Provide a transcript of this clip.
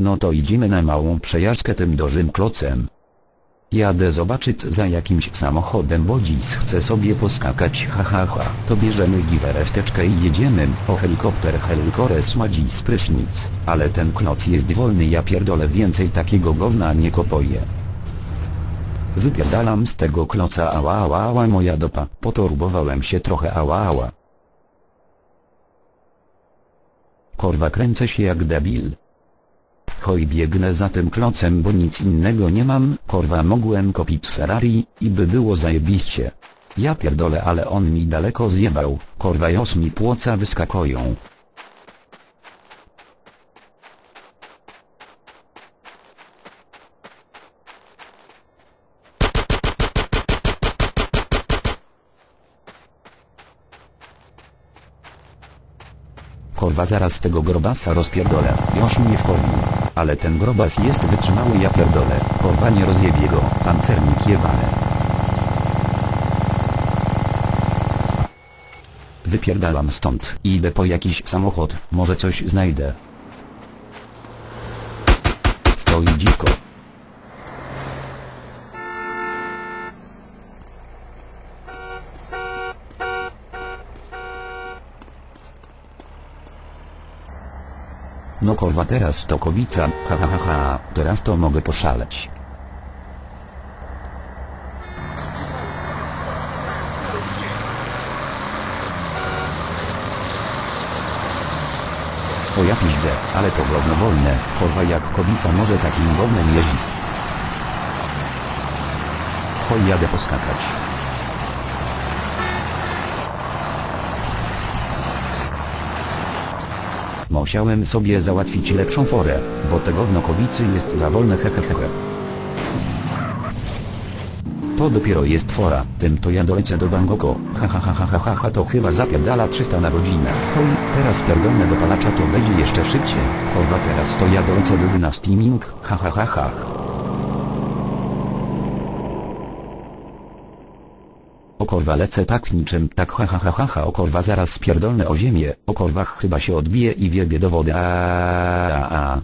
No to idziemy na małą przejażdżkę tym dużym klocem. Jadę zobaczyć za jakimś samochodem, bo dziś chcę sobie poskakać ha ha ha. To bierzemy giwerewteczkę i jedziemy. O helikopter helikores ma dziś prysznic. Ale ten kloc jest wolny ja pierdolę więcej takiego gówna nie kopoję. Wypierdalam z tego kloca ała ała ała moja dopa. Potorbowałem się trochę ała ała. Korwa kręcę się jak debil. Hoj biegnę za tym klocem bo nic innego nie mam, korwa mogłem kopić Ferrari, i by było zajebiście. Ja pierdolę ale on mi daleko zjebał, korwa jos mi płoca wyskakują. Korwa zaraz tego grobasa rozpierdolę, już mnie wkurwił. Ale ten grobas jest wytrzymały ja pierdolę, korwa nie rozjebie go, pancernik jebane. Wypierdalam stąd, idę po jakiś samochód, może coś znajdę. Stoi dziwko. No korwa teraz to kobica, ha ha ha ha, teraz to mogę poszaleć. O ja piźdzę, ale to gówno wolne, korwa jak kobica może takim gównem jeździć. Choj jadę poskakać. Musiałem sobie załatwić lepszą forę, bo tego wnokowicy jest za wolne hehehe. To dopiero jest fora, tym to ja dolecę do Bangkoko, ha to chyba zapierdala 300 na godzinę. Hoj, teraz pierdolne do palacza to będzie jeszcze szybciej, kurwa teraz to ja dolecę do ha ha ha. O korwa lecę tak niczym tak ha ha ha ha ha o korwa zaraz spierdolne o ziemię, o chyba się odbije i wiebie do wody a, a, a.